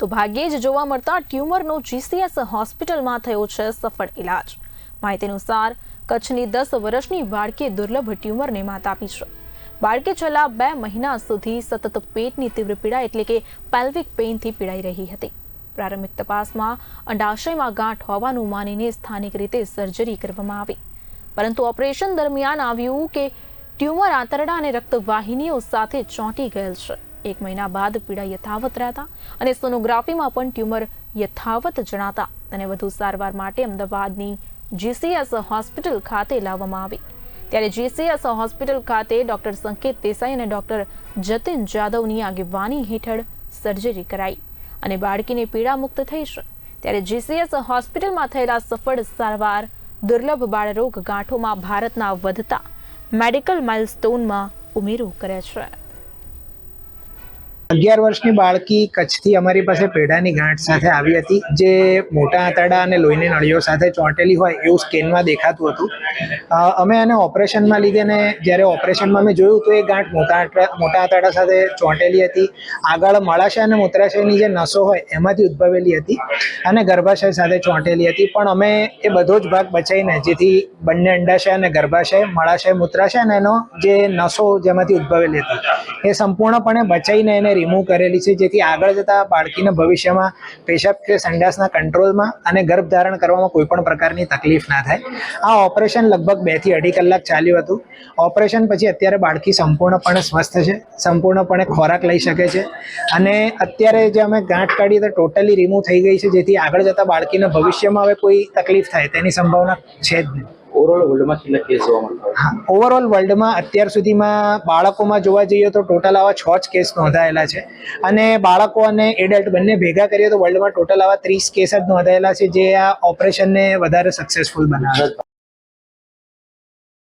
તો ભાગ્યે જ જોવા મળતા ટ્યુમરનો જીસીએસ હોસ્પિટલમાં થયો છે સફળ ઇલાજ માહિતી અનુસાર, કચ્છની દસ વર્ષની બાળકીએ દુર્લભ ટ્યુમરને માત આપી છે. બાળકે છેલ્લા બે મહિના સુધી સતત પેટની તીવ્ર પીડા એટલે કે પેલ્વિક પેઇનથી પીડાઈ રહી હતી. પ્રારંભિક તપાસમાં અંડાશયમાં ગાંઠ હોવાનું માનીને સ્થાનિક રીતે સર્જરી કરવામાં આવી. પરંતુ ઓપરેશન દરમિયાન આવ્યું કે ટ્યુમર આંતરડા અને રક્તવાહિનીઓ સાથે ચોંટી ગયેલ છે. એક મહિના બાદ પીડા યથાવત રહેતા અને સોનોગ્રાફીમાં પણ ટ્યુમર યથાવત જણાતા તેને વધુ સારવાર માટે અમદાવાદની જીસીએસ હોસ્પિટલ ખાતે લાવવામાં આવી. ત્યારે જીસીએસ હોસ્પિટલ ખાતે ડોક્ટર સંકેત દેસાઈ અને ડોક્ટર જતિન જાદવની આગેવાની હેઠળ સર્જરી કરાઈ અને બાળકીને પીડા મુક્ત થઈ છે. ત્યારે જીસીએસ હોસ્પિટલમાં થયેલા સફળ સારવાર દુર્લભ બાળરોગ ગાંઠોમાં ભારતના વધતા મેડિકલ માઇલસ્ટોનમાં ઉમેરો કરે છે. અગિયાર વર્ષની બાળકી કચ્છથી અમારી પાસે પેઢાની ગાંઠ સાથે આવી હતી, જે મોટા આંતરડા અને લોહીની નળીઓ સાથે ચોંટેલી હોય એવું સ્કેનમાં દેખાતું હતું. અમે એને ઓપરેશનમાં લીધે ને જ્યારે ઓપરેશનમાં મેં જોયું તો એ ગાંઠ મોટા મોટા આંતરડા સાથે ચોંટેલી હતી. આગળ મળાશય અને મૂત્રાશયની જે નસો હોય એમાંથી ઉદ્ભવેલી હતી અને ગર્ભાશય સાથે ચોંટેલી હતી. પણ અમે એ બધો જ ભાગ બચાવીને, જેથી બંને અંડાશય અને ગર્ભાશય, મળાશય, મૂત્રાશય અને એનો જે નસો જેમાંથી ઉદ્ભવેલી હતી. એ સંપૂર્ણપણે બચાવીને એને રિમૂવ કરેલી છે, જેથી આગળ જતા બાળકીને ભવિષ્યમાં પેશાબ કે સંડાસના કંટ્રોલમાં અને ગર્ભ ધારણ કરવામાં કોઈ પણ પ્રકારની તકલીફ ના થાય. આ ઓપરેશન લગભગ બેથી અઢી કલાક ચાલ્યું હતું. ઓપરેશન પછી અત્યારે બાળકી સંપૂર્ણપણે સ્વસ્થ છે, સંપૂર્ણપણે ખોરાક લઈ શકે છે અને અત્યારે જે અમે ગાંઠ કાઢી તો ટોટલી રિમૂવ થઈ ગઈ છે, જેથી આગળ જતા બાળકીને ભવિષ્યમાં હવે કોઈ તકલીફ થાય તેની સંભાવના છે જ નહીં. ઓવરઓલ વર્લ્ડમાં કેટલા કેસ જોવા મળતા ઓવરઓલ વર્લ્ડમાં અત્યાર સુધીમાં બાળકોમાં જોવા જઈએ તો ટોટલ આવા છ જ કેસ નોંધાયેલા છે. અને બાળકો અને એડલ્ટ બંને ભેગા કરીએ તો વર્લ્ડમાં ટોટલ આવા ત્રીસ કેસ જ નોંધાયેલા છે જે આ ઓપરેશનને વધારે સક્સેસફુલ બનાવે